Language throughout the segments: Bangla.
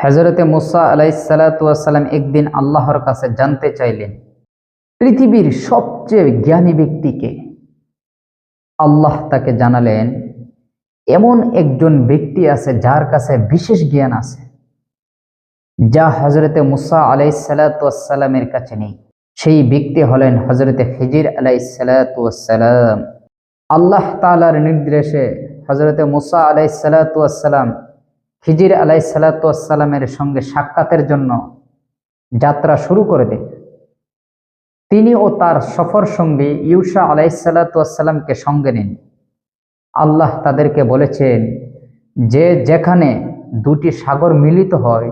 হজরতে মুসা আলাইসালাম একদিন আল্লাহর কাছে জানতে চাইলেন, পৃথিবীর সবচেয়ে জ্ঞানী ব্যক্তিকে। আল্লাহ তাকে জানালেন, এমন একজন ব্যক্তি আছে যার কাছে বিশেষ জ্ঞান আছে, যা হজরতে মুসা আলাইসালামের কাছে নেই। সেই ব্যক্তি হলেন হজরতে খিজির আলাইসালাম আল্লাহ তালার নির্দেশে হজরতে মুসা আলাইসালাম খিজির আলাইসালামের সঙ্গে সাক্ষাতের জন্য যাত্রা শুরু করে দেন তিনি ও তার সফর সঙ্গী ইউসা আলাইসাল্লাতামকে সঙ্গে নিন। আল্লাহ তাদেরকে বলেছেন, যে যেখানে দুটি সাগর মিলিত হয়,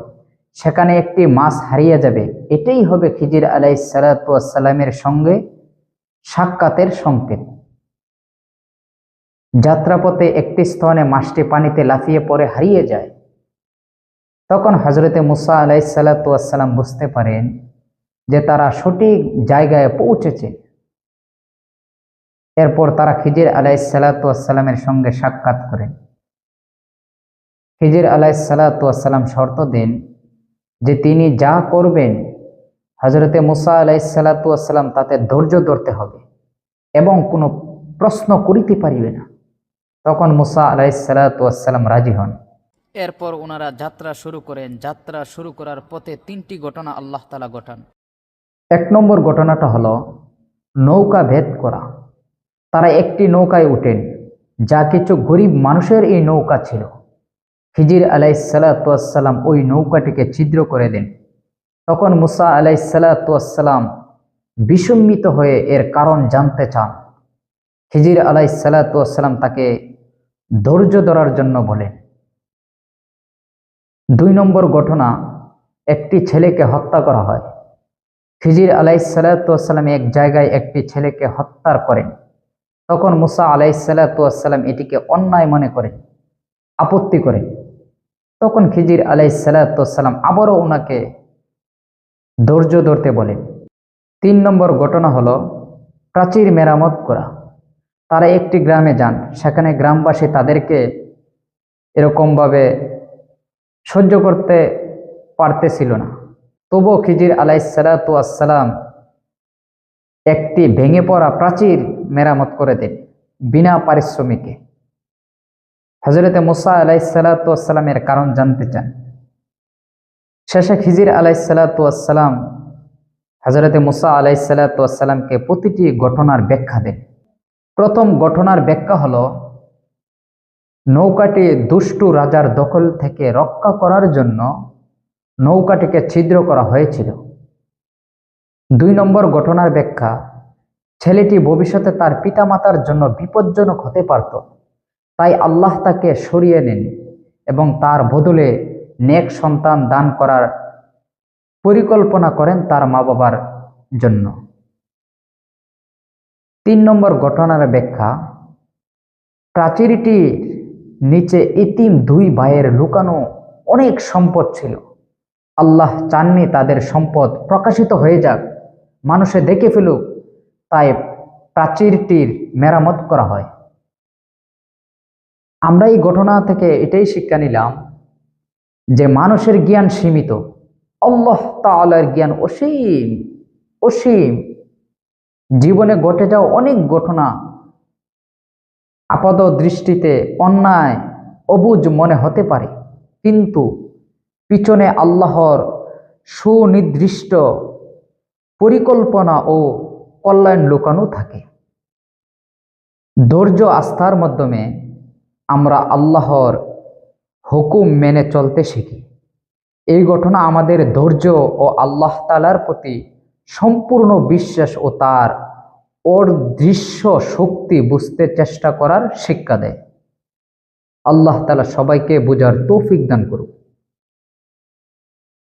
সেখানে একটি মাছ হারিয়ে যাবে। এটাই হবে খিজির আলাইসাল্লাতামের সঙ্গে সাক্ষাতের সংকেত। যাত্রাপথে একটি স্থানে মাছটি পানিতে লাফিয়ে পড়ে হারিয়ে যায়। তখন হজরতে মুসা আলাইসাল্লাতাম বুঝতে পারেন যে তারা সঠিক জায়গায় পৌঁছেছে। এরপর তারা খিজির আলাইসাল্লাতামের সঙ্গে সাক্ষাৎ করেন। খিজির আলাইসাল্লাতাম শর্ত দেন যে তিনি যা করবেন হজরতে মুসা আলাইসাল্লাতাম তাতে ধৈর্য ধরতে হবে এবং কোনো প্রশ্ন করিতে পারিবে না। তখন মুসা আলাইসাল্লাতাম রাজি হন। এরপর ওনারা যাত্রা শুরু করেন। যাত্রা শুরু করার পথে তিনটি ঘটনা আল্লাহ তালা ঘটান। এক নম্বর ঘটনাটা হলো নৌকা ভেদ করা। তারা একটি নৌকায় উঠেন, যা কিছু গরিব মানুষের এই নৌকা ছিল। খিজির আলাইসাল্লাম ওই নৌকাটিকে ছিদ্র করে দেন। তখন মুসা আলাইসাল্লাম বিসম্মিত হয়ে এর কারণ জানতে চান। খিজির আলাইসাল্লাম তাকে ধৈর্য ধরার জন্য বলেন। দুই নম্বর ঘটনা, একটি ছেলেকে হত্যা করা হয়। খিজির আলাইসাল্লাম এক জায়গায় একটি ছেলেকে হত্যা করেন। তখন মুসা আলাইসাল্লাম এটিকে অন্যায় মনে করেন, আপত্তি করেন। তখন খিজির আলাইসাল্লাম আবারও ওনাকে ধৈর্য ধরতে বলেন। তিন নম্বর ঘটনা হলো প্রাচীর মেরামত করা। তারা একটি গ্রামে যান, সেখানে গ্রামবাসী তাদেরকে এরকমভাবে সহ্য করতে পারতেছিল না। তবুও খিজির আলাইসালাম একটি ভেঙে পড়া প্রাচীর মেরামত করে দেন বিনা পারিশ্রমিকে। হজরতে মুসা আলাইসালাতামের কারণ জানতে চান। শেষে খিজির আলাইসালাতাম হজরতে মুসা আলাইসালাতামকে প্রতিটি ঘটনার ব্যাখ্যা দেন। প্রথম ঘটনার ব্যাখ্যা হলো নৌকাটি দুষ্টু রাজার দখল থেকে রক্ষা করার জন্য নৌকাটিকে ছিদ্র করা হয়েছিল। দুই নম্বর ঘটনার ব্যাখ্যা, ছেলেটি ভবিষ্যতে তার পিতামাতার জন্য বিপজ্জনক হতে পারত, তাই আল্লাহ তাকে সরিয়ে নেন এবং তার বদলে নেক সন্তান দান করার পরিকল্পনা করেন তার মা বাবার জন্য। তিন নম্বর ঘটনার ব্যাখ্যা প্রাচীরটির নিচে ইতিম দুই ভাইয়ের লুকানো অনেক সম্পদ ছিল। আল্লাহ চাননি তাদের সম্পদ প্রকাশিত হয়ে যাক। মানুষে দেখে ফেলুক, তাই প্রাচীরটির মেরামত করা হয়। আমরা এই ঘটনা থেকে এটাই শিক্ষা নিলাম যে মানুষের জ্ঞান সীমিত। আল্লাহ তালার জ্ঞান অসীম অসীম। জীবনে ঘটে যাওয়া অনেক ঘটনা আপাত দৃষ্টিতে অন্যায়, অবুজ মনে হতে পারে। কিন্তু পিছনে আল্লাহর সুনির্দিষ্ট পরিকল্পনা ও কল্যাণ লুকানো থাকে। ধৈর্য আস্থার মাধ্যমে আমরা আল্লাহর হুকুম মেনে চলতে শিখি। এই ঘটনা আমাদের ধৈর্য ও আল্লাহ তালার প্রতি সম্পূর্ণ বিশ্বাস ও তার ওর দৃশ্য শক্তি বুঝতে চেষ্টা করার শিক্ষা দেয়। আল্লাহ তালা সবাইকে বোঝার তৌফিক দান করুক।